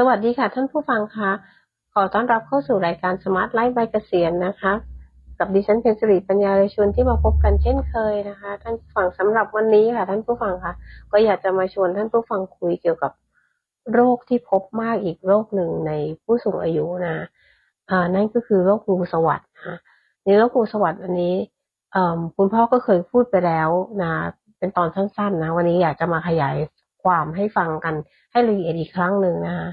สวัสดีค่ะท่านผู้ฟังคะขอต้อนรับเข้าสู่รายการสมาร์ทไลฟ์ใบเกษียณนะคะ กับดิฉันเพนสิริปัญญาเลยชวนที่มาพบกันเช่นเคยนะคะ ท่านผู้ฟังสำหรับวันนี้ค่ะ ท่านผู้ฟังคะก็อยากจะมาชวนท่านผู้ฟังคุยเกี่ยวกับโรคที่พบมากอีกโรคหนึ่งในผู้สูงอายุนะอ่านั่นก็คือโรคงูสวัสด์นะในโรคงูสวัสด์อันนี้คุณพ่อก็เคยพูดไปแล้วนะเป็นตอนสั้นๆนะ วันนี้อยากจะมาขยายความให้ฟังกันให้ละเอียดอีกครั้งหนึ่งนะคะ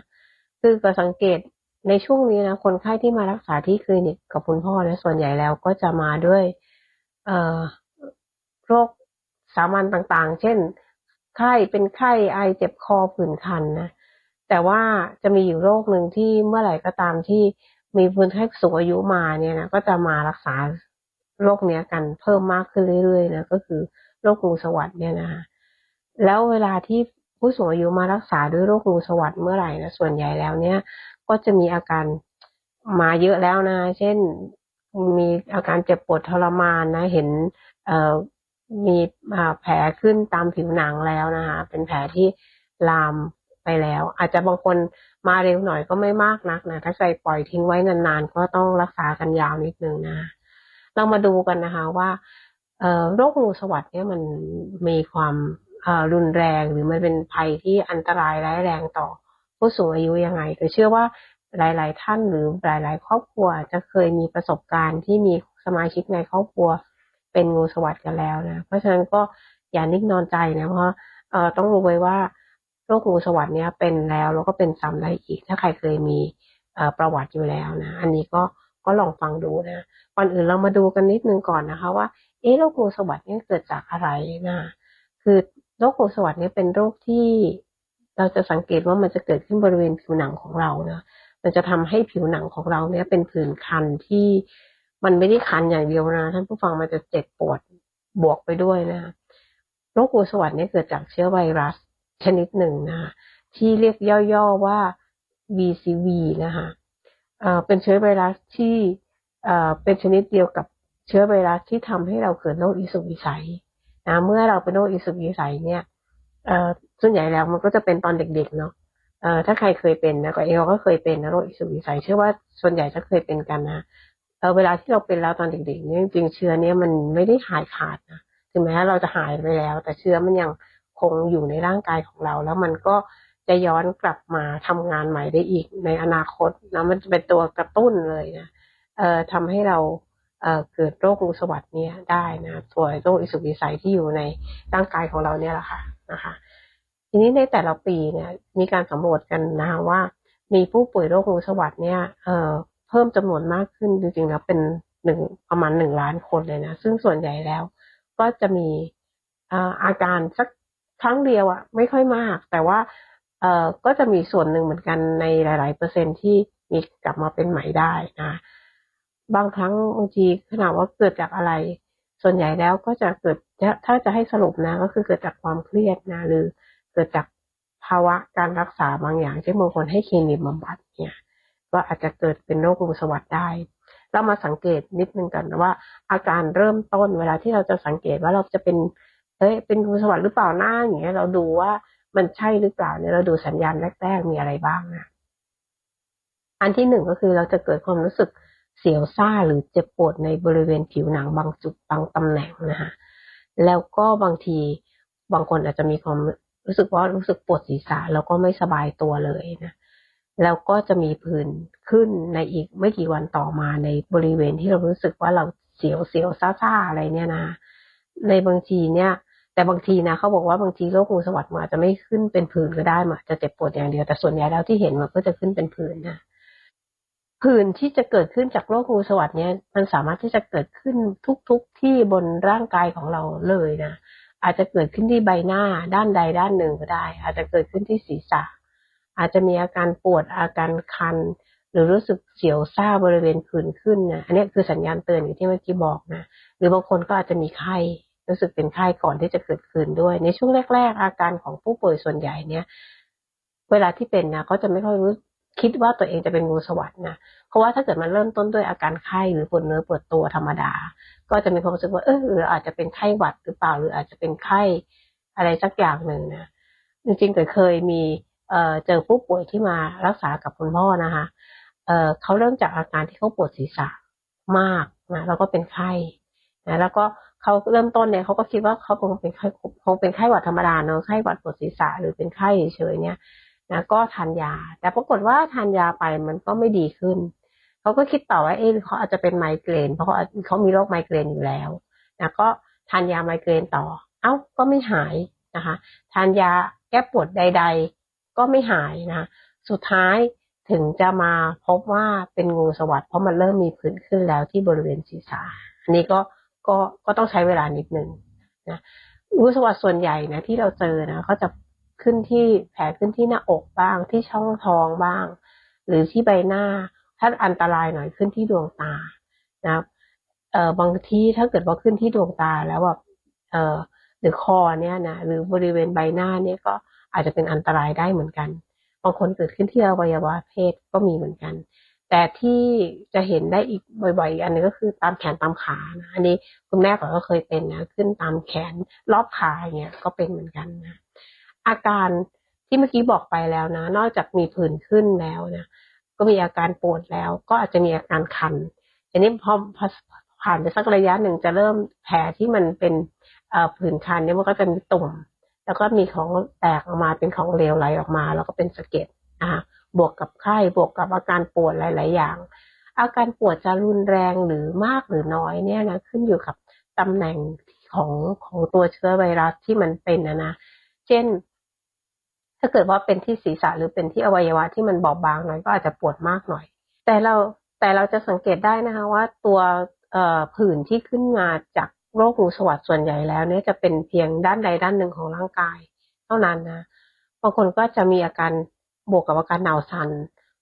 คือก็สังเกตในช่วงนี้นะคนไข้ที่มารักษาที่คลินิกกับคุณพ่อนะส่วนใหญ่แล้วก็จะมาด้วยเอโรคสามัญต่างๆ เช่น ไข้เป็นไข้ไอเจ็บคอผื่นคันนะแต่ว่าจะมีอยู่โรคหนึ่งที่เมื่อไหร่ก็ตามที่มีคนไข้สูงอายุมาเนี่ยนะก็จะมารักษาโรคเนี้ยกันเพิ่มมากขึ้นเรื่อยๆนะก็คือโรคงูสวัสด์เนี่ยนะแล้วเวลาที่ ผู้สูงอายุมารักษาด้วยโรคงูสวัสด์เมื่อไหร่นะส่วนใหญ่แล้วเนี่ยก็จะมีอาการมาเยอะแล้วนะ เช่นมีอาการเจ็บปวดทรมานนะ เห็นเอ่อมีแผลขึ้นตามผิวหนังแล้วนะคะเป็นแผลที่ลามไปแล้ว อาจจะบางคนมาเร็วหน่อยก็ไม่มากนักนะถ้าใส่ปล่อยทิ้งไว้นานๆ ก็ต้องรักษากันยาวนิดนึงนะ เรามาดูกันนะคะว่าโรคงูสวัสด์เนี่ยมันมีความ รุนแรงหรือมันเป็นภัยที่อันตรายร้ายแรงต่อผู้สูงอายุยังไงแต่เชื่อว่าหลาย ๆ ท่านหรือหลาย ๆ ครอบครัวจะเคยมีประสบการณ์ที่มีสมาชิกในครอบครัวเป็นงูสวัสด์กันแล้วนะเพราะฉะนั้นก็อย่านิ่งนอนใจนะเพราะเอ่อต้องรู้ไว้ว่าโรคงูสวัสด์เนี้ยเป็นแล้วแล้วก็เป็นซ้ำได้อีก ถ้าใครเคยมีประวัติอยู่แล้วนะ อันนี้ก็ก็ลองฟังดูนะก่อนอื่นเรามาดูกันนิดนึงก่อนนะคะ ว่าเอ๊ะโรคงูสวัสด์เนี่ยเกิดจากอะไรนะคือ โรคงูสวัสดเนี่ยเป็นโรคที่เราจะสังเกตว่ามันจะเกิดขึ้นบริเวณผิวหนังของเราเนะมันจะทำให้ผิวหนังของเราเนี่ยเป็นผื่นคันที่มันไม่ได้คันอย่างเดียวนะท่านผู้ฟังมันจะเจ็บปวดบวกไปด้วยนะโรคงูสวัสดเนี่ยเกิดจากเชื้อไวรัสชนิดหนึ่งนะที่เรียกย่อๆว่า VCV นะคะเป็นเชื้อไวรัสที่เป็นชนิดเดียวกับเชื้อไวรัสที่ทำให้เราเกิดโรคอิสุกอิสัย นะเมื่อเราเป็นโรคอิสุกอิสัยเนี่ยส่วนใหญ่แล้วมันก็จะเป็นตอนเด็กๆเนาะถ้าใครเคยเป็นนะก็เองก็เคยเป็นนะโรคอิสุกอิสัยเชื่อว่าส่วนใหญ่จะเคยเป็นกันนะเวลาที่เราเป็นแล้วตอนเด็กๆเนี่ยจริงเชื้อเนี่ยมันไม่ได้หายขาดนะถึงแม้เราจะหายไปแล้ว แต่เชื้อมันยังคงอยู่ในร่างกายของเรา แล้วมันก็จะย้อนกลับมาทำงานใหม่ได้อีกในอนาคตนะมันจะเป็นตัวกระตุ้นเลยนะเอ่อทำให้เรา เกิดโรคงูสวัสด์เนี่ยได้นะตัวโรคอิสุกอิสัยที่อยู่ในร่างกายของเราเนี่ยแหละค่ะนะคะ ทีนี้ในแต่ละปีเนี่ยมีการสำรวจกันนะคะว่า มีผู้ป่วยโรคงูสวัสด์เนี่ยเอ่อเพิ่มจำนวนมากขึ้นจริงๆแล้วเป็นหนึ่งประมาณหนึ่งล้านคนเลยนะ ซึ่งส่วนใหญ่แล้ว ก็จะมีอาการสักครั้งเดียวอะไม่ค่อยมาก แต่ว่าเออก็จะมีส่วนหนึ่งเหมือนกันในหลาย ๆ เปอร์เซ็นที่มีกลับมาเป็นใหม่ได้นะ บางครั้งบางทีขนาดว่าเกิดจากอะไร ส่วนใหญ่แล้วก็จะเกิดถ้าจะให้สรุปนะ ก็คือเกิดจากความเครียดนะหรือเกิดจากภาวะการรักษาบางอย่างเช่นบางคนให้เคมีบำบัดเนี่ยก็อาจจะเกิดเป็นโรคงูสวัสดได้ เรามาสังเกตนิดนึงกันว่า อาการเริ่มต้นเวลาที่เราจะสังเกตว่าเราจะเป็นเอ้ยเป็นงูสวัสด์หรือเปล่าหน้าอย่างเงี้ยเราดูว่ามันใช่หรือเปล่าเนี่ยเราดูสัญญาณแรกๆมีอะไรบ้างนะอันที่หนึ่งก็คือเราจะเกิดความรู้สึก เสียวซ่าหรือเจ็บปวดในบริเวณผิวหนังบางจุดบางตำแหน่งนะคะแล้วก็บางทีบางคนอาจจะมีความรู้สึกว่ารู้สึกปวดศีรษะแล้วก็ไม่สบายตัวเลยนะแล้วก็จะมีผื่นขึ้นในอีกไม่กี่วันต่อมาในบริเวณที่เรารู้สึกว่าเราเสียวเสียวซ่าๆอะไรเนี่ยนะ ในบางทีเนี่ย แต่บางทีนะเขาบอกว่าบางทีโรคงูสวัสด์มาจะไม่ขึ้นเป็นผื่นก็ได้มาจะเจ็บปวดอย่างเดียวแต่ส่วนใหญ่แล้วที่เห็นมันก็จะขึ้นเป็นผื่นนะ ผื่นที่จะเกิดขึ้นจากโรคงูสวัสดเนี่ยมันสามารถที่จะเกิดขึ้นทุกๆทที่บนร่างกายของเราเลยนะอาจจะเกิดขึ้นที่ใบหน้าด้านใดด้านหนึ่งก็ได้ อาจจะเกิดขึ้นที่ศีรษะ อาจจะมีอาการปวดอาการคัน หรือรู้สึกเสียวซ่าบริเวณผื่นขึ้นนะอันนี้คือสัญญาณเตือนอย่างที่เมื่อกี้บอกนะหรือบางคนก็อาจจะมีไข้รู้สึกเป็นไข้ก่อนที่จะเกิดขื่นด้วย ในช่วงแรก ๆ อาการของผู้ป่วยส่วนใหญ่เนี่ยเวลาที่เป็นนะก็จะไม่ค่อยรู้ คิดว่าตัวเองจะเป็นงูสวัสด์นะเพราะว่าถ้าเกิดมันเริ่มต้นด้วยอาการไข้หรือปวดเนื้อปวดตัวธรรมดา ก็จะมีความรู้สึกว่าเออหรืออาจจะเป็นไข้หวัดหรือเปล่าหรืออาจจะเป็นไข้อะไรสักอย่างหนึ่งนะจริงๆเคยมีเออเจอผู้ป่วยที่มารักษากับคุณพ่อนะคะเออเขาเริ่มจากอาการที่เขาปวดศีรษะมากนะแล้วก็เป็นไข้นะแล้วก็เขาเริ่มต้นเนี่ยเขาก็คิดว่าเขาคงเป็นไข้คงเป็นไข้หวัดธรรมดาเนอะไข้หวัดปวดศีรษะหรือเป็นไข้เฉยๆเนี่ย นะก็ทานยา แต่ปรากฏว่าทานยาไปมันก็ไม่ดีขึ้น เขาก็คิดต่อว่าเอ๊ะเขาอาจจะเป็นไมเกรน เพราะเขาเขามีโรคไมเกรนอยู่แล้วนะก็ทานยาไมเกรนต่อ เอ้าก็ไม่หายนะคะ ทานยาแก้ปวดใด ๆ ก็ไม่หายนะสุดท้ายถึงจะมาพบว่าเป็นงูสวัสด์เพราะมันเริ่มมีผื่นขึ้นแล้วที่บริเวณศีรษะอันนี้ก็ก็ก็ต้องใช้เวลานิดนึงนะงูสวัสด์ส่วนใหญ่นะที่เราเจอนะเขาจะ ขึ้นที่แผลขึ้นที่หน้าอกบ้างที่ช่องท้องบ้าง หรือที่ใบหน้า ถ้าอันตรายหน่อยขึ้นที่ดวงตานะเอ่อบางทีถ้าเกิดว่าขึ้นที่ดวงตาแล้วแบบเอ่อหรือคอเนี่ยนะหรือบริเวณใบหน้าเนี่ยก็อาจจะเป็นอันตรายได้เหมือนกัน บางคนเกิดขึ้นที่อวัยวะเพศก็มีเหมือนกัน แต่ที่จะเห็นได้อีกบ่อยๆอันนึงก็คือตามแขนตามขานะอันนี้คุณแม่ก็เคยเป็นนะขึ้นตามแขนรอบขาเนี่ยก็เป็นเหมือนกันนะ อาการที่เมื่อกี้บอกไปแล้วนะ นอกจากมีผื่นขึ้นแล้วนะก็มีอาการปวดแล้ว ก็อาจจะมีอาการคันอันนี้พอผ่านไปสักระยะหนึ่งจะเริ่มแผลที่มันเป็นผื่นคันเนี่ยมันก็จะมีตุ่ม แล้วก็มีของแตกออกมาเป็นของเหลวไหลออกมา แล้วก็เป็นสะเก็ดนะคะบวกกับไข้บวกกับอาการปวดหลาย ๆ อย่าง อาการปวดจะรุนแรงหรือมากหรือน้อยเนี่ยนะขึ้นอยู่กับตำแหน่งของของตัวเชื้อไวรัสที่มันเป็นนะนะ เช่น ถ้าเกิดว่าเป็นที่ศีรษะหรือเป็นที่อวัยวะที่มันบอบบางหน่อยก็อาจจะปวดมากหน่อย แต่เราแต่เราจะสังเกตได้นะคะว่าตัวผื่นที่ขึ้นมาจากโรคงูสวัสดส่วนใหญ่แล้วเนี่ยจะเป็นเพียงด้านใดด้านหนึ่งของร่างกาย เท่านั้นนะบางคนก็จะมีอาการบวกกับอาการหนาวสัน่น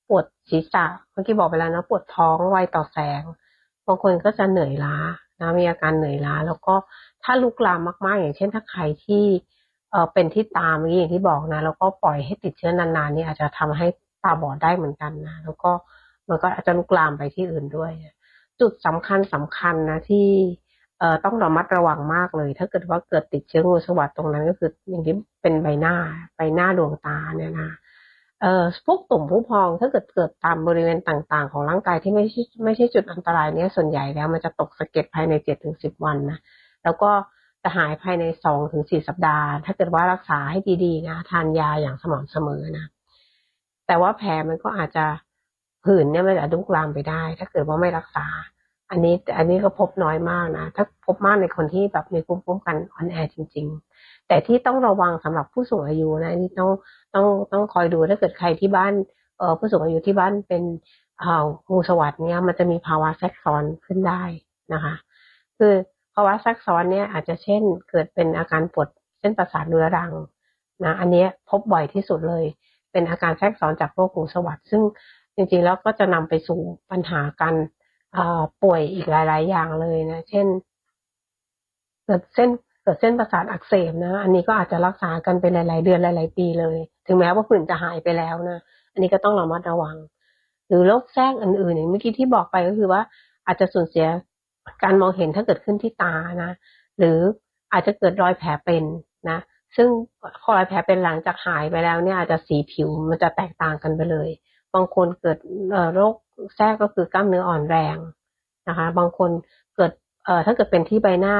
ปวดศีรษะเมื่อกี้บอกไปแล้วนะปวดท้องไวต่อแสง บางคนก็จะเหนื่อยล้านะมีอาการเหนื่อยล้า แล้วก็ถ้าลุกลามมากๆ อย่างเช่นถ้าใครที่ เออเป็นที่ตาเมื่อกี้อย่างที่บอกนะ แล้วก็ปล่อยให้ติดเชื้อนานๆนี่อาจจะทำให้ตาบอดได้เหมือนกันนะแล้วก็มันก็อาจจะลุกลามไปที่อื่นด้วย จุดสำคัญสำคัญนะที่เอ่อต้องระมัดระวังมากเลย ถ้าเกิดว่าเกิดติดเชื้องูสวัสดตรงนั้นก็คืออย่างที่เป็นใบหน้าใบหน้าดวงตาเนี่ยนะเอ่อพวกตุ่มผู้พองถ้าเกิดเกิดตามบริเวณต่างๆ ของร่างกายที่ไม่ใช่ไม่ใช่จุดอันตรายเนี่ยส่วนใหญ่แล้วมันจะตกสะเก็ดภายในเจ็ดถึงสิบวันนะแล้วก็ จะหายภายในสองถึงสี่สัปดาห์ ถ้าเกิดว่ารักษาให้ดีๆนะ ทานยาอย่างสม่ำเสมอนะ แต่ว่าแผลมันก็อาจจะผื่นเนี่ยมันอาจะลุกลามไปได้ ถ้าเกิดว่าไม่รักษา อันนี้อันนี้ก็พบน้อยมากนะ ถ้าพบมากในคนที่แบบมีภูมิคุ้มกันอ่อนแอจริง ๆ แต่ที่ต้องระวังสำหรับผู้สูงอายุนะนี่ต้องต้องต้องคอยดูถ้าเกิดใครที่บ้านเออผู้สูงอายุที่บ้านเป็นเอ่องูสวัสด์เนี่ยมันจะมีภาวะแทรกซ้อนขึ้นได้นะคะ คือ ภาวะแทรกซ้อนเนี่ยอาจจะเช่นเกิดเป็นอาการปวดเส้นประสาทเรื้อรังนะอันนี้พบบ่อยที่สุดเลย เป็นอาการแทรกซ้อนจากโรคงูสวัสด์ซึ่งจริงๆแล้วก็จะนำไปสู่ปัญหาการป่วยอีกหลาย ๆ อย่างเลยนะ เช่น เกิดเส้นเกิดเส้นประสาทอักเสบนะ อันนี้ก็อาจจะรักษากันเป็นหลาย ๆ เดือนหลาย ๆ ปีเลย ถึงแม้ว่าผื่นจะหายไปแล้วนะ อันนี้ก็ต้องระมัดระวัง หรือโรคแทรกอื่นๆอย่างเมื่อกี้ที่บอกไปก็คือว่าอาจจะสูญเสีย การมองเห็นถ้าเกิดขึ้นที่ตานะ หรืออาจจะเกิดรอยแผลเป็นนะ ซึ่งพอรอยแผลเป็นหลังจากหายไปแล้วเนี่ยอาจจะสีผิวมันจะแตกต่างกันไปเลย บางคนเกิดโรคแทรกก็คือกล้ามเนื้ออ่อนแรงนะคะ บางคนเกิดถ้าเกิดเป็นที่ใบหน้า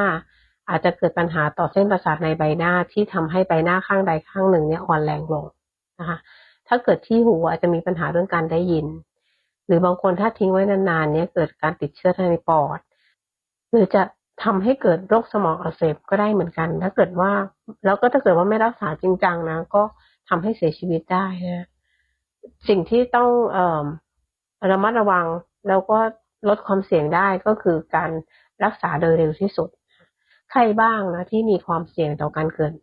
อาจจะเกิดปัญหาต่อเส้นประสาทในใบหน้าที่ทำให้ใบหน้าข้างใดข้างหนึ่งเนี่ยอ่อนแรงลงนะคะ ถ้าเกิดที่หูอาจจะมีปัญหาเรื่องการได้ยิน หรือบางคนถ้าทิ้งไว้นานๆเนี่ยเกิดการติดเชื้อในปอด หรือจะทำให้เกิดโรคสมองอักเสบก็ได้เหมือนกัน ถ้าเกิดว่า แล้วก็ถ้าเกิดว่าไม่รักษาจริงจังนะ ก็ทำให้เสียชีวิตได้นะสิ่งที่ต้องเอ่อระมัดระวังแล้วก็ลดความเสี่ยงได้ก็คือการรักษาโดยเร็วที่สุด ใครบ้างนะที่มีความเสี่ยงต่อการเกิด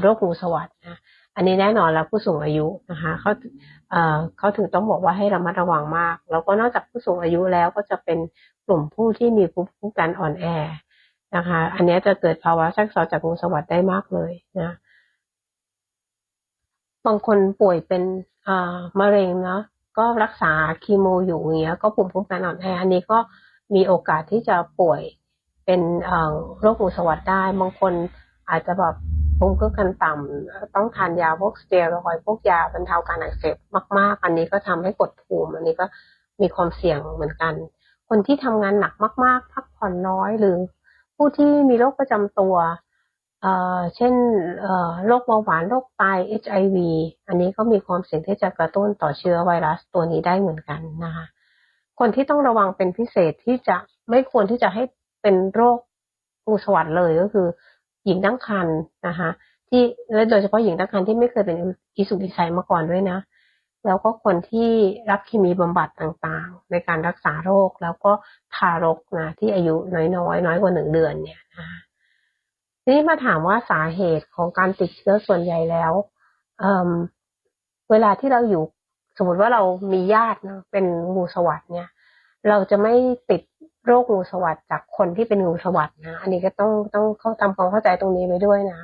โรคงูสวัสดนะ อันนี้แน่นอนแล้วผู้สูงอายุนะคะเขาเขาถึงต้องบอกว่าให้ระมัดระวังมาก แล้วก็นอกจากผู้สูงอายุแล้วก็จะเป็นกลุ่มผู้ที่มีภูมิคุ้มกันอ่อนแอนะคะ อันนี้จะเกิดภาวะแทรกซ้อนจากงูสวัสดได้มากเลยนะบางคนป่วยเป็นมะเร็งเนาะก็รักษาคีโมอยู่อย่างเงี้ย ก็ภูมิคุ้มกันอ่อนแออันนี้ก็มีโอกาสที่จะป่วยเป็นโรคหูสวัสดได้ บางคนอาจจะแบบ ภูมิคุ้มกันต่ำต้องทานยาพวกสเตียรอยพวกยาบรรเทาการอักเสบมาก ๆ อันนี้ก็ทำให้กดภูมิอันนี้ก็มีความเสี่ยงเหมือนกัน คนที่ทำงานหนักมาก ๆ พักผ่อนน้อยหรือ ผู้ที่มีโรคประจำตัวเอ่อเช่นเอ่อโรคเบาหวานโรคไต HIV อันนี้ก็มีความเสี่ยงที่จะกระตุ้นต่อเชื้อไวรัสตัวนี้ได้เหมือนกันนะคะคนที่ต้องระวังเป็นพิเศษที่จะไม่ควรที่จะให้เป็นโรคงูสวัสดเลยก็คือ หญิงตั้งครรภ์นะคะ ที่และโดยเฉพาะหญิงตั้งครรภ์ที่ไม่เคยเป็นอิสุกอิสัยมาก่อนด้วยนะ แล้วก็คนที่รับเคมีบำบัดต่างๆ ในการรักษาโรคแล้วก็ทารกนะที่อายุน้อยๆน้อยกว่าหนึ่งเดือนเนี่ยนะคะทีนี้มาถามว่าสาเหตุของการติดเชื้อส่วนใหญ่แล้วเเวลาที่เราอยู่สมมติว่าเรามีญาติเนาะเป็นงูสวัสด์เนี่ย เราจะไม่ติด โรคงูสวัสดจากคนที่เป็นงูสวัสดนะ อันนี้ก็ต้องต้องเข้าทำความเข้าใจตรงนี้ไปด้วยนะ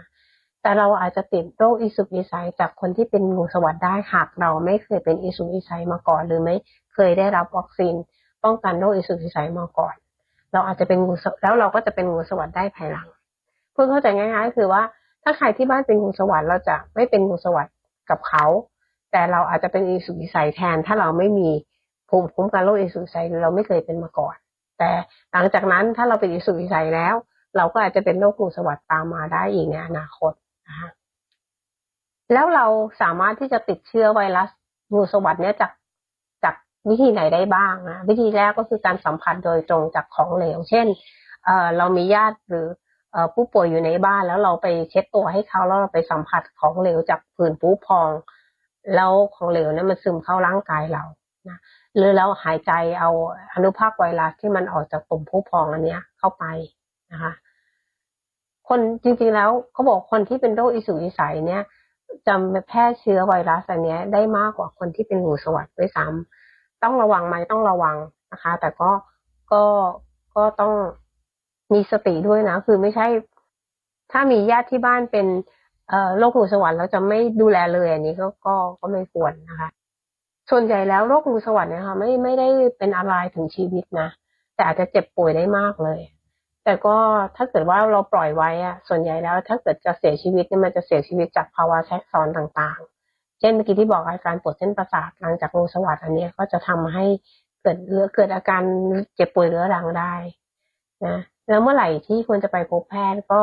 แต่เราอาจจะติดโรคอิสุกอิสัยจากคนที่เป็นงูสวัสดได้หากเราไม่เคยเป็นอิสุกอิสัยมาก่อน หรือไม่เคยได้รับวัคซีนป้องกันโรคอิสุกอิสัยมาก่อน เราอาจจะเป็นงูแล้วเราก็จะเป็นงูสวัสดได้ภายหลัง เพื่อเข้าใจง่ายๆคือว่าถ้าใครที่บ้านเป็นงูสวัสดเราจะไม่เป็นงูสวัสดกับเขาแต่เราอาจจะเป็นอิสุกอิสัยแทน ถ้าเราไม่มีภูมิคุ้มกันโรคอิสุกอิสัยหรือเราไม่เคยเป็นมาก่อน แต่หลังจากนั้นถ้าเราเป็นอิสุวิสัยแล้ว เราก็อาจจะเป็นโรคหูสวัสดตามมาได้อีกในอนาคตนะคะแล้วเราสามารถที่จะติดเชื้อไวรัสงูสวัสดเนี้ยจากจากวิธีไหนได้บ้างนะวิธีแรกก็คือการสัมผัสโดยตรงจากของเหลว เช่นเอ่อเรามีญาติหรือผู้ป่วยอยู่ในบ้านแล้วเราไปเช็ดตัวให้เขาแล้วเราไปสัมผัสของเหลวจากผื่นปูพอง แล้วของเหลวนั้นมันซึมเข้าร่างกายเรานะ หรือเราหายใจเอาอนุภาคไวรัสที่มันออกจากตุ่มผู้พองอันเนี้ยเข้าไปนะคะ คนจริงๆแล้วเขาบอกคนที่เป็นโรคอิสุอิสัยเนี่ยจะแพร่เชื้อไวรัสอันนี้ได้มากกว่าคนที่เป็นงูสวัสด์ด้วยซ้ำต้องระวังไหมต้องระวังนะคะ แต่ก็ก็ก็ต้องมีสติด้วยนะ คือไม่ใช่ ถ้ามีญาติที่บ้านเป็นเอ่อโรคงูสวัสด์แล้วจะไม่ดูแลเลยอันนี้ก็ก็ก็ไม่ควรนะคะ ส่วนใหญ่แล้วโรคงูสวัสด์เนี่ยค่ะไม่ไม่ได้เป็นอะไรถึงชีวิตนะแต่อาจจะเจ็บป่วยได้มากเลย แต่ก็ถ้าเกิดว่าเราปล่อยไว้อะส่วนใหญ่แล้ว ถ้าเกิดจะเสียชีวิตเนี่ยมันจะเสียชีวิตจากภาวะแทรกซ้อนต่างๆ เช่นเมื่อกี้ที่บอกอาการปวดเส้นประสาทหลังจากงูสวัสด์อันนี้ก็จะทำให้เกิดเรือเกิดอาการเจ็บป่วยเรื้อรังได้นะแล้วเมื่อไหร่ที่ควรจะไปพบแพทย์ก็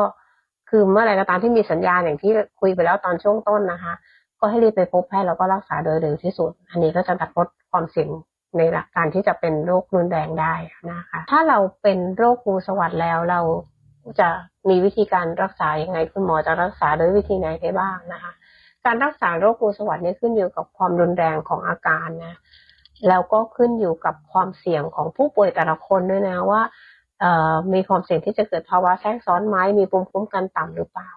คือเมื่อไหร่ก็ตามที่มีสัญญาณอย่างที่คุยไปแล้วตอนช่วงต้นนะคะ ก็ให้รีบไปพบแพทย์แล้วก็รักษาโดยเร็วที่สุด อันนี้ก็จะตัดลดความเสี่ยงในหลักการที่จะเป็นโรครุนแรงได้นะคะ ถ้าเราเป็นโรคงูสวัสดแล้วเราจะมีวิธีการรักษาอย่างไงคุณหมอจะรักษาโดยวิธีไหนได้บ้างนะคะ การรักษาโรคงูสวัสดนี่ขึ้นอยู่กับความรุนแรงของอาการนะแล้วก็ขึ้นอยู่กับความเสี่ยงของผู้ป่วยแต่ละคนด้วยนะว่ามีความเสี่ยงที่จะเกิดภาวะแทรกซ้อนไหมมีภูมิคุ้มกันต่ำหรือเปล่า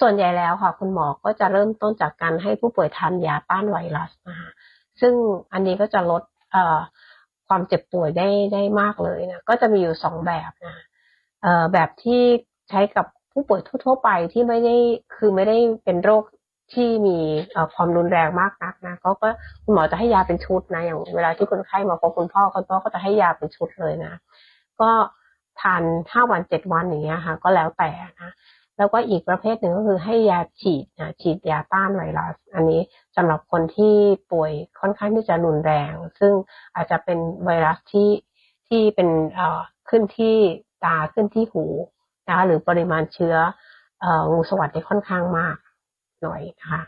ส่วนใหญ่แล้วค่ะ คุณหมอก็จะเริ่มต้นจากการให้ผู้ป่วยทานยาต้านไวรัสนะคะซึ่งอันนี้ก็จะลดความเจ็บป่วยได้ได้มากเลยนะก็จะมีอยู่สองแบบนะแบบที่ใช้กับผู้ป่วยทั่วไปที่ไม่ได้คือไม่ได้เป็นโรคที่มีความรุนแรงมากนักนะก็ก็คุณหมอจะให้ยาเป็นชุดนะอย่างเวลาที่คนไข้มาพบคุณพ่อคุณพ่อก็จะให้ยาเป็นชุดเลยนะ ก็ทานห้าวันเจ็ดวันอย่างเงี้ยค่ะ ก็แล้วแต่นะ แล้วก็อีกประเภทหนึ่งก็คือให้ยาฉีดนะฉีดยาต้านไวรัส อันนี้สำหรับคนที่ป่วยค่อนข้างที่จะรุนแรง ซึ่งอาจจะเป็นไวรัสที่ที่เป็นเอ่อขึ้นที่ตาขึ้นที่หูนะคะหรือปริมาณเชื้อเอ่องูสวัสด์ได้ค่อนข้างมากหน่อยนะคะ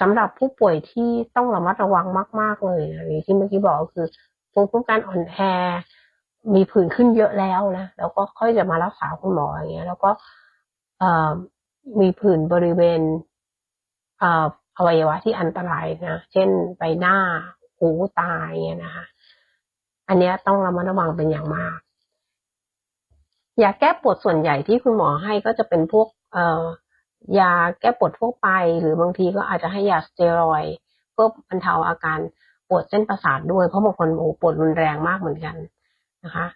สำหรับผู้ป่วยที่ต้องระมัดระวังมาก ๆ เลยที่เมื่อกี้บอกก็คือภูมิคุ้มกันอ่อนแอมีผื่นขึ้นเยอะแล้วนะแล้วก็ค่อยจะมารักษาคุณหมออย่างเงี้ย แล้วก็ มีผื่นบริเวณอวัยวะที่อันตรายนะ เช่นใบหน้า หูตาเงี้ยนะคะ อันนี้ต้องระมัดระวังเป็นอย่างมาก ยาแก้ปวดส่วนใหญ่ที่คุณหมอให้ก็จะเป็นพวกยาแก้ปวดทั่วไป หรือบางทีก็อาจจะให้ยาสเตียรอยเพื่อบรรเทาอาการปวดเส้นประสาทด้วย เพราะบางคนโอ้ปวดรุนแรงมากเหมือนกันนะคะ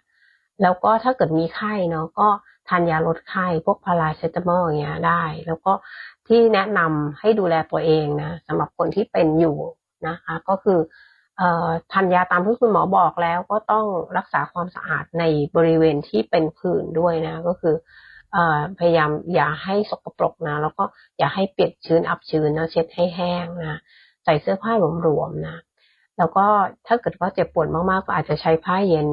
แล้วก็ถ้าเกิดมีไข้เนาะก็ ทานยาลดไข้พวกพาราเซตามอลอย่างเงี้ยได้ แล้วก็ที่แนะนำให้ดูแลตัวเองนะสำหรับคนที่เป็นอยู่นะคะ ก็คือทานยาตามที่คุณหมอบอกแล้วก็ต้องรักษาความสะอาดในบริเวณที่เป็นผื่นด้วยนะ ก็คือเอ่อพยายามอย่าให้สกปรกนะ แล้วก็อย่าให้เปียกชื้นอับชื้นนะเช็ดให้แห้งนะใส่เสื้อผ้าหลวมๆนะแล้วก็ถ้าเกิดว่าเจ็บปวดมากๆก็อาจจะใช้ผ้าเย็น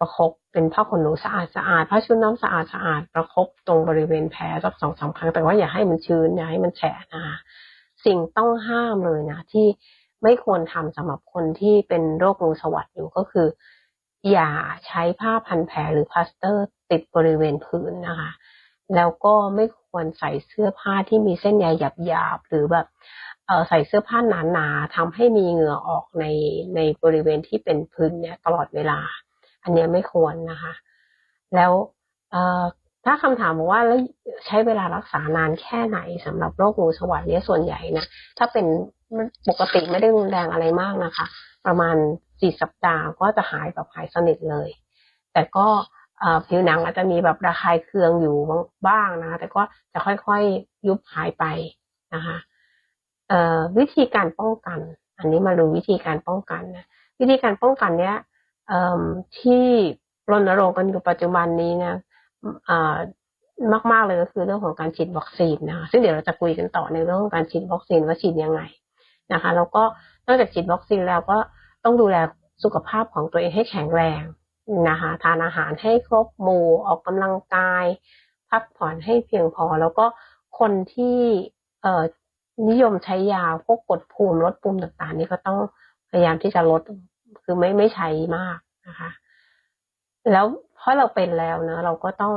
ประคบเป็นผ้าขนหนูสะอาดสะอาดผ้าชุบน้ำสะอาดสะอาดประคบตรงบริเวณแผลสักสองสามครั้ง แต่ว่าอย่าให้มันชื้นอย่าให้มันแฉะนะคะสิ่งต้องห้ามเลยนะ ที่ไม่ควรทำสำหรับคนที่เป็นโรคงูสวัสดอยู่ก็คือ อย่าใช้ผ้าพันแผลหรือพลาสเตอร์ติดบริเวณพื้นนะคะ แล้วก็ไม่ควรใส่เสื้อผ้าที่มีเส้นใยหยาบๆหรือแบบเอใส่เสื้อผ้าหนาๆทำให้มีเหงื่อออกในในบริเวณที่เป็นพื้นเนี่ยตลอดเวลา อันนี้ไม่ควรนะคะ แล้วถ้าคำถามบอกว่าแล้วใช้เวลารักษานานแค่ไหนสำหรับโรคงูสวัสดเนี่ยส่วนใหญ่นะถ้าเป็นปกติไม่ได้รุนแรงอะไรมากนะคะ ประมาณสี่สัปดาห์ก็จะหายแบบหายสนิทเลย แต่ก็ผิวหนังอาจจะมีแบบระคายเคืองอยู่บ้างนะคะแต่ก็จะค่อยๆยุบหายไปนะคะวิธีการป้องกัน อันนี้มาดูวิธีการป้องกันนะวิธีการป้องกันเนี้ย ที่รณรงค์กันอยู่ปัจจุบันนี้นะมาก ๆ เลยก็คือเรื่องของการฉีดวัคซีนนะคะซึ่งเดี๋ยวเราจะคุยกันต่อในเรื่องของการฉีดวัคซีนว่าฉีดยังไงนะคะ แล้วก็นอกจากฉีดวัคซีนแล้วก็ต้องดูแลสุขภาพของตัวเองให้แข็งแรงนะคะทานอาหารให้ครบหมู่ออกกำลังกาย พักผ่อนให้เพียงพอ แล้วก็คนที่เนิยมใช้ยาพวกกดภูมิลดภูมิต่างๆ นี่ก็ต้องพยายามที่จะลด คือไม่ไม่ใช้มากนะคะ แล้วเพราะเราเป็นแล้วเนะเราก็ต้อง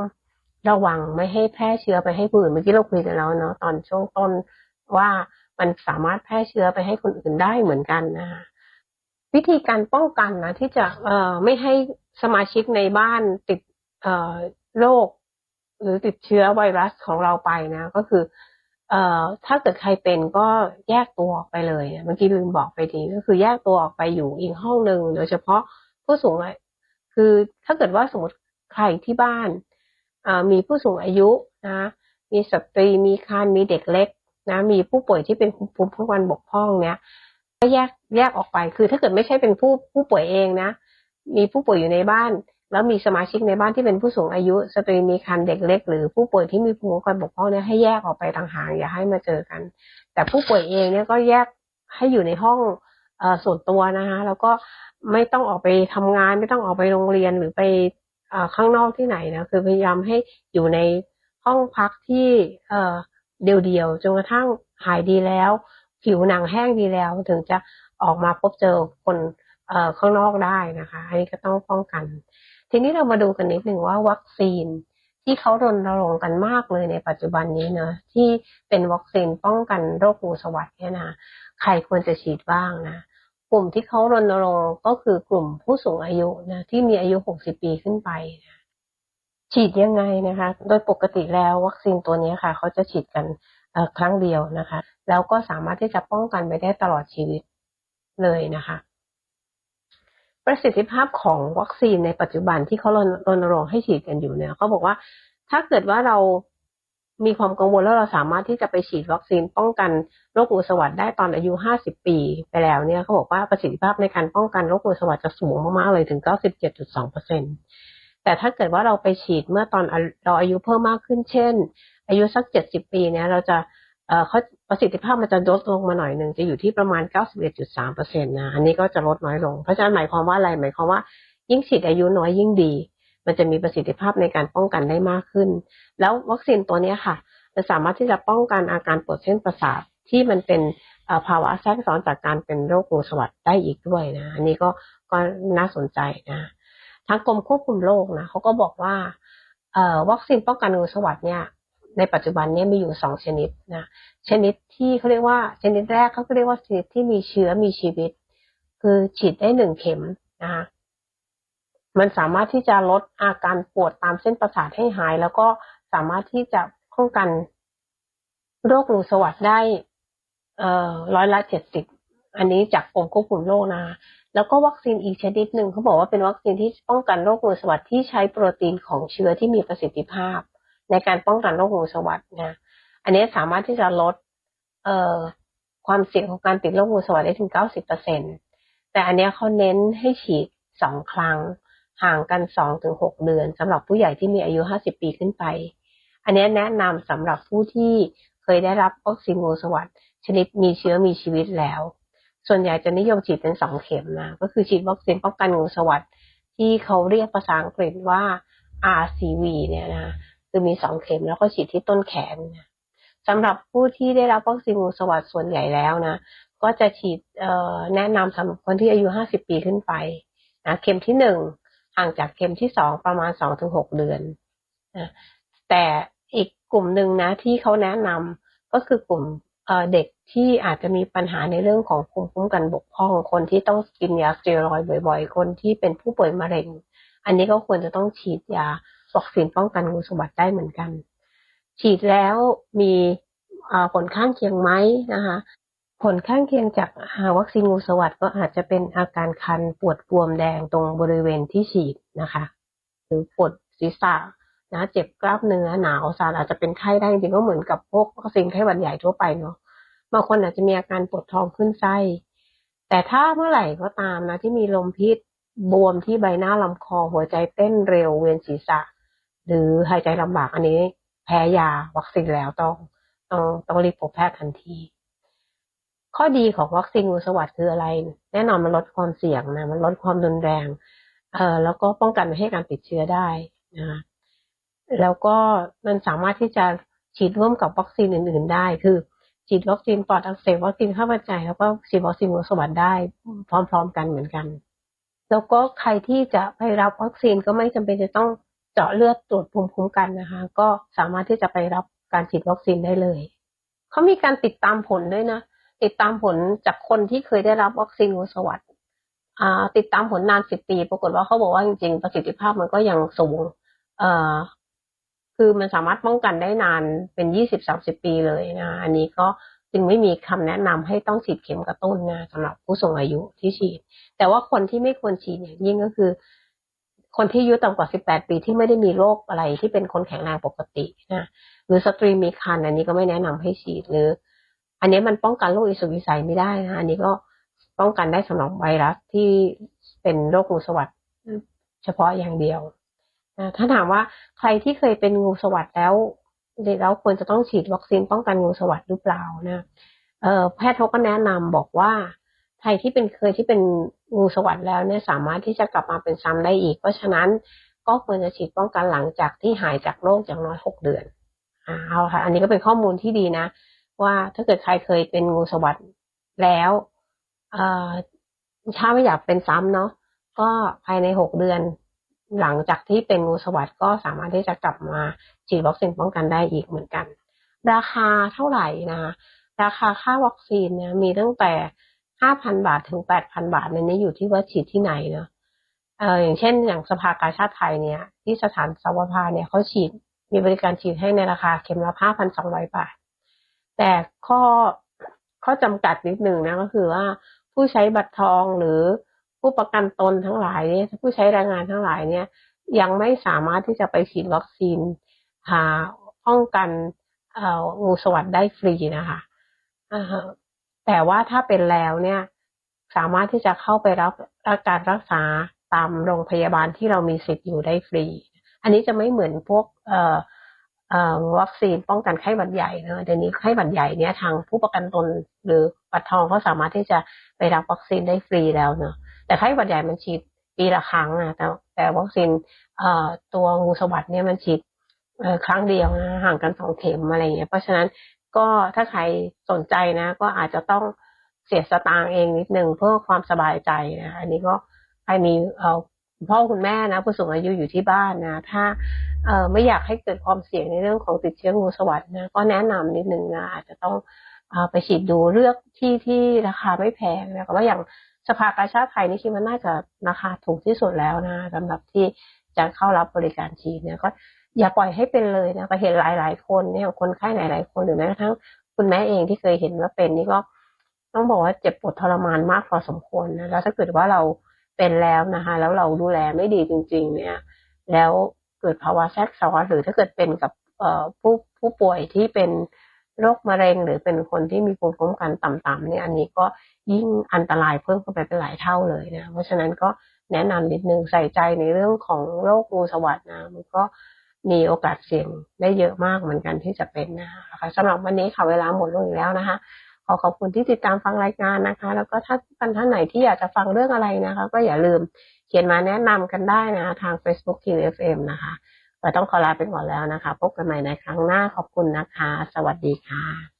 ระวังไม่ให้แพร่เชื้อไปให้ผู้อื่นเมื่อกี้เราคุยกันแล้วเนาะตอนช่วงต้นว่ามันสามารถแพร่เชื้อไปให้คนอื่นได้เหมือนกันนะคะวิธีการป้องกันนะที่จะเอ่อไม่ให้สมาชิกในบ้านติดเอ่อโรคหรือติดเชื้อไวรัสของเราไปนะ ก็คือ เอ่อถ้าเกิดใครเป็นก็แยกตัวออกไปเลยเมื่อกี้ลืมบอกไปทีก็คือแยกตัวออกไปอยู่อีกห้องหนึ่งโดยเฉพาะผู้สูงอายุคือถ้าเกิดว่าสมมติใครที่บ้านมีผู้สูงอายุนะมีสตรีมีครรภ์มีเด็กเล็กนะมีผู้ป่วยที่เป็นภูมิคุ้มกันบกพร่องเนี้ยก็แยกแยกออกไปคือถ้าเกิดไม่ใช่เป็นผู้ผู้ป่วยเองนะ มีผู้ป่วยอยู่ในบ้าน แล้วมีสมาชิกในบ้านที่เป็นผู้สูงอายุ สตรีมีครรภ์เด็กเล็ก หรือผู้ป่วยที่มีภูมิคุ้มกันบกพร่องเนี่ยให้แยกออกไปต่างหากอย่าให้มาเจอกัน แต่ผู้ป่วยเองเนี่ยก็แยกให้อยู่ในห้องส่วนตัวนะคะแล้วก็ไม่ต้องออกไปทำงาน ไม่ต้องออกไปโรงเรียนหรือไปข้างนอกที่ไหนนะคือพยายามให้อยู่ในห้องพักที่เดียวๆจนกระทั่งหายดีแล้ว ผิวหนังแห้งดีแล้ว ถึงจะออกมาพบเจอคนข้างนอกได้นะคะอันนี้ก็ต้องป้องกัน ทีนี้เรามาดูกันนิดหนึ่งว่าวัคซีนที่เขารณรงค์กันมากเลยในปัจจุบันนี้เนะที่เป็นวัคซีนป้องกันโรคงูสวัสดเนี่ยนะใครควรจะฉีดบ้างนะกลุ่มที่เขารณรงค์ก็คือกลุ่มผู้สูงอายุนะที่มีอายุ 60 ปีขึ้นไปนะฉีดยังไงนะคะ โดยปกติแล้ววัคซีนตัวนี้ค่ะ เขาจะฉีดกันครั้งเดียวนะคะ แล้วก็สามารถที่จะป้องกันไปได้ตลอดชีวิตเลยนะคะ ประสิทธิภาพของวัคซีนในปัจจุบันที่เขารณรงค์ให้ฉีดกันอยู่เนี่ยเขาบอกว่าถ้าเกิดว่าเรามีความกังวลแล้วเราสามารถที่จะไปฉีดวัคซีนป้องกันโรคอุสวัดได้ตอนอายุ 50 ปีไปแล้วเนี่ยเขาบอกว่าประสิทธิภาพในการป้องกันโรคอุสวัดจะสูงมากๆเลยถึง 97.2%แต่ถ้าเกิดว่าเราไปฉีดเมื่อตอนเราอายุเพิ่มมากขึ้นเช่น อายุสัก 70 ปีเนี่ยเราจะ เอ่อเขาประสิทธิภาพมันจะลดลงมาหน่อยหนึ่งจะอยู่ที่ประมาณ 91.3%นะอันนี้ก็จะลดน้อยลง เพราะฉะนั้นหมายความว่าอะไรหมายความว่า ยิ่งฉีดอายุน้อยยิ่งดี มันจะมีประสิทธิภาพในการป้องกันได้มากขึ้น แล้ววัคซีนตัวนี้ค่ะจะสามารถที่จะป้องกันอาการปวดเส้นประสาทที่มันเป็นภาวะแทรกซ้อนจากการเป็นโรคงูสวัสด์ได้อีกด้วยนะอันนี้ก็ก็น่าสนใจนะทางกรมควบคุมโรคนะเขาก็บอกว่าวัคซีนป้องกันงูสวัสด์เนี่ย ในปัจจุบันนี้มีอยู่สองชนิดนะชนิดที่เขาเรียกว่าชนิดแรกเขาเรียกว่าชนิดที่มีเชื้อมีชีวิต คือฉีดได้หนึ่งเข็มนะคะมันสามารถที่จะลดอาการปวดตามเส้นประสาทให้หาย แล้วก็สามารถที่จะป้องกันโรคงูสวัสดได้เอ่อร้อยละเจ็ดสิบอันนี้จากกรมควบคุมโรคนะแล้วก็วัคซีนอีกชนิดหนึ่งเขาบอกว่าเป็นวัคซีนที่ป้องกันโรคงูสวัสดที่ใช้โปรตีนของเชื้อที่มีประสิทธิภาพ ในการป้องกันโรคงูสวัสดนะอันนี้สามารถที่จะลดเอ่อความเสี่ยงของการติดโรคงูสวัสดได้ถึงเก้าสิบเปอร์เซ็นตแต่อันนี้เขาเน้นให้ฉีดสองครั้ง ห่างกันสองถึงหกเดือนสำหรับผู้ใหญ่ที่มีอายุห้าสิบปีขึ้นไป อันนี้แนะนำสำหรับผู้ที่เคยได้รับวัคซีนงูสวัสดชนิดมีเชื้อมีชีวิตแล้ว ส่วนใหญ่จะนิยมฉีดเป็นสองเข็มนะ ก็คือฉีดวัคซีนป้องกันงูสวัสดที่เขาเรียกภาษาอังกฤษว่า RCV เนี่ยนะ คือมีสองเข็มแล้วก็ฉีดที่ต้นแขนสำหรับผู้ที่ได้รับวัคซีนงูสวัสดส่วนใหญ่แล้วนะก็จะฉีดแนะนำสำหรับคนที่อายุ 50 ปีขึ้นไปนะเข็มที่หนึ่งห่างจากเข็มที่สองประมาณ 2-6 เดือนนะแต่อีกกลุ่มหนึ่งนะที่เขาแนะนำก็คือกลุ่มเด็กที่อาจจะมีปัญหาในเรื่องของภูมิคุ้มกันบกพร่อง คนที่ต้องกินยาสเตียรอยด์บ่อย ๆ คนที่เป็นผู้ป่วยมะเร็ง อันนี้ก็ควรจะต้องฉีดยา วัคซีนป้องกันงูสวัสดได้เหมือนกัน ฉีดแล้วมีผลข้างเคียงไหมนะคะ ผลข้างเคียงจากวัคซีนงูสวัสดก็อาจจะเป็นอาการคันปวดบวมแดงตรงบริเวณที่ฉีดนะคะ หรือปวดศีรษะนะเจ็บกล้ามเนื้อหนาวซาอาจจะเป็นไข้ได้จริงก็เหมือนกับพวกวัคซีนไข้หวัดใหญ่ทั่วไปเนาะบางคนอาจจะมีอาการปวดท้องขึ้นไส้ แต่ถ้าเมื่อไหร่ก็ตามนะที่มีลมพิษบวมที่ใบหน้าลำคอหัวใจเต้นเร็วเวียนศีรษะ หรือหายใจลำบากอันนี้ แพ้ยาวัคซีนแล้วต้องต้องต้องรีบพบแพทย์ทันที ข้อดีของวัคซีนงูสวัสดคืออะไร แน่นอนมันลดความเสี่ยงนะมันลดความรุนแรงเอ่อแล้วก็ป้องกันไม่ให้การติดเชื้อได้นะแล้วก็มันสามารถที่จะฉีดร่วมกับวัคซีนอื่น ๆ ได้ คือฉีดวัคซีนปอดอักเสบวัคซีนข้าพใจแล้วก็ฉีดวัคซีนงูสวัสดได้พร้อม ๆ กันเหมือนกัน แล้วก็ใครที่จะไปรับวัคซีนก็ไม่จำเป็นจะต้อง เจาะเลือดตรวจภูมิคุ้มกันนะคะ ก็สามารถที่จะไปรับการฉีดวัคซีนได้เลยเขามีการติดตามผลด้วยนะ ติดตามผลจากคนที่เคยได้รับวัคซีนงูสวัสดติดตามผลนานสิบปี ปรากฏว่าเขาบอกว่าจริงๆ ประสิทธิภาพมันก็ยังสูงคือมันสามารถป้องกันได้นานเป็นยี่สิบสามสิบปีเลยนะอันนี้ก็จึงไม่มีคำแนะนำให้ต้องฉีดเข็มกระตุ้นนะสำหรับผู้สูงอายุที่ฉีด แต่ว่าคนที่ไม่ควรฉีดอย่างยิ่งก็คือ คนที่อายุต่ำกว่าสิบแปดปีที่ไม่ได้มีโรคอะไรที่เป็นคนแข็งแรงปกตินะหรือสตรีมีครรภ์อันนี้ก็ไม่แนะนำให้ฉีดหรือ อันนี้มันป้องกันโรคอิสุวิสัยไม่ได้นะอันนี้ก็ป้องกันได้สำหรับไวรัสที่เป็นโรคงูสวัสด์เฉพาะอย่างเดียวถ้าถามว่าใครที่เคยเป็นงูสวัสด์แล้วเราควรจะต้องฉีดวัคซีนป้องกันงูสวัสด์หรือเปล่านะแพทย์เขาก็แนะนำบอกว่า ใครที่เป็นเคยที่เป็นงูสวัสด์แล้วเนี่ยสามารถที่จะกลับมาเป็นซ้ำได้อีก เพราะฉะนั้นก็ควรจะฉีดป้องกันหลังจากที่หายจากโรคอย่างน้อยหกเดือนเอาค่ะ อันนี้ก็เป็นข้อมูลที่ดีนะ ว่าถ้าเกิดใครเคยเป็นงูสวัสด์แล้วเอ่อถ้าไม่อยากเป็นซ้ำเนาะก็ภายในหกเดือนหลังจากที่เป็นงูสวัสด์ก็สามารถที่จะกลับมาฉีดวัคซีนป้องกันได้อีกเหมือนกัน ราคาเท่าไหร่นะคะราคาค่าวัคซีนเนี่ยมีตั้งแต่ ห้าพันบาทถึงแปดพันบาทในนี้อยู่ที่ว่าฉีดที่ไหนเนาะเอออย่างเช่น อย่างสภากาชาติไทยเนี่ย ที่สถานสวภาเนี่ยเขาฉีดมีบริการฉีดให้ในราคาเข็มละห้าพันสองร้อยบาท แต่ข้อข้อจำกัดนิดหนึ่งนะก็คือว่าผู้ใช้บัตรทองหรือผู้ประกันตนทั้งหลายเนี่ยผู้ใช้แรงงานทั้งหลายเนี่ย ยังไม่สามารถที่จะไปฉีดวัคซีนหาป้องกันงูสวัสด์ได้ฟรีนะคะ แต่ว่าถ้าเป็นแล้วเนี่ยสามารถที่จะเข้าไปรับการรักษาตามโรงพยาบาลที่เรามีสิทธิ์อยู่ได้ฟรี อันนี้จะไม่เหมือนพวกวัคซีนป้องกันไข้หวัดใหญ่นะเดี๋ยวนี้ไข้หวัดใหญ่เนี่ยทางผู้ประกันตนหรือบัตรทองเขาสามารถที่จะไปรับวัคซีนได้ฟรีแล้วเนาะแต่ไข้หวัดใหญ่มันฉีดปีละครั้งนะแต่แต่วัคซีนตัวงูสวัสด์เนี่ยมันฉีดครั้งเดียวนะห่างกันสองเข็มอะไรเงี้ยเพราะฉะนั้น ก็ถ้าใครสนใจนะ ก็อาจจะต้องเสียสตางค์เองนิดนึงเพื่อความสบายใจนะอันนี้ก็ใครมีเอ่อพ่อคุณแม่นะผู้สูงอายุอยู่ที่บ้านนะ ถ้าเอ่อไม่อยากให้เกิดความเสี่ยงในเรื่องของติดเชื้องูสวัสด์นะก็แนะนำนิดนึงนะอาจจะต้องเอาไปฉีดดูเลือกที่ที่ราคาไม่แพงนะก็ว่าอย่างสภากาชาติไทยนี่คิดว่าน่าจะราคาถูกที่สุดแล้วนะสำหรับที่จะเข้ารับบริการฉีดเนี่ยก็ อย่าปล่อยให้เป็นเลยนะก็เห็นหลาย ๆ คนเนี่ยคนไข้หลาย ๆ คนหรือแม้กระทั่งคุณแม่เองที่เคยเห็นว่าเป็นนี่ก็ต้องบอกว่าเจ็บปวดทรมานมากพอสมควรนะแล้วถ้าเกิดว่าเราเป็นแล้วนะคะ แล้วเราดูแลไม่ดีจริง ๆ เนี่ย แล้วเกิดภาวะแทรกซ้อนหรือถ้าเกิดเป็นกับผู้ผู้ป่วยที่เป็นโรคมะเร็ง หรือเป็นคนที่มีภูมิคุ้มกันต่ำๆเนี่ยอันนี้ก็ยิ่งอันตรายเพิ่มขึ้นไปเป็นหลายเท่าเลยนะเพราะฉะนั้นก็แนะนำนิดนึงใส่ใจในเรื่องของโรคงูสวัสดนะมันก็ มีโอกาสเสี่ยงได้เยอะมากเหมือนกันที่จะเป็นนะคะสำหรับวันนี้ค่ะเวลาหมดลงอีกแล้วนะคะ ขอขอบคุณที่ติดตามฟังรายการนะคะ แล้วก็ถ้าท่านไหนที่อยากจะฟังเรื่องอะไรนะคะ ก็อย่าลืมเขียนมาแนะนำกันได้นะคะ ทาง Facebook t f m นะคะเราต้องขอลาไปก่อนแล้วนะคะ พบกันใหม่ในครั้งหน้าขอบคุณนะคะ สวัสดีค่ะ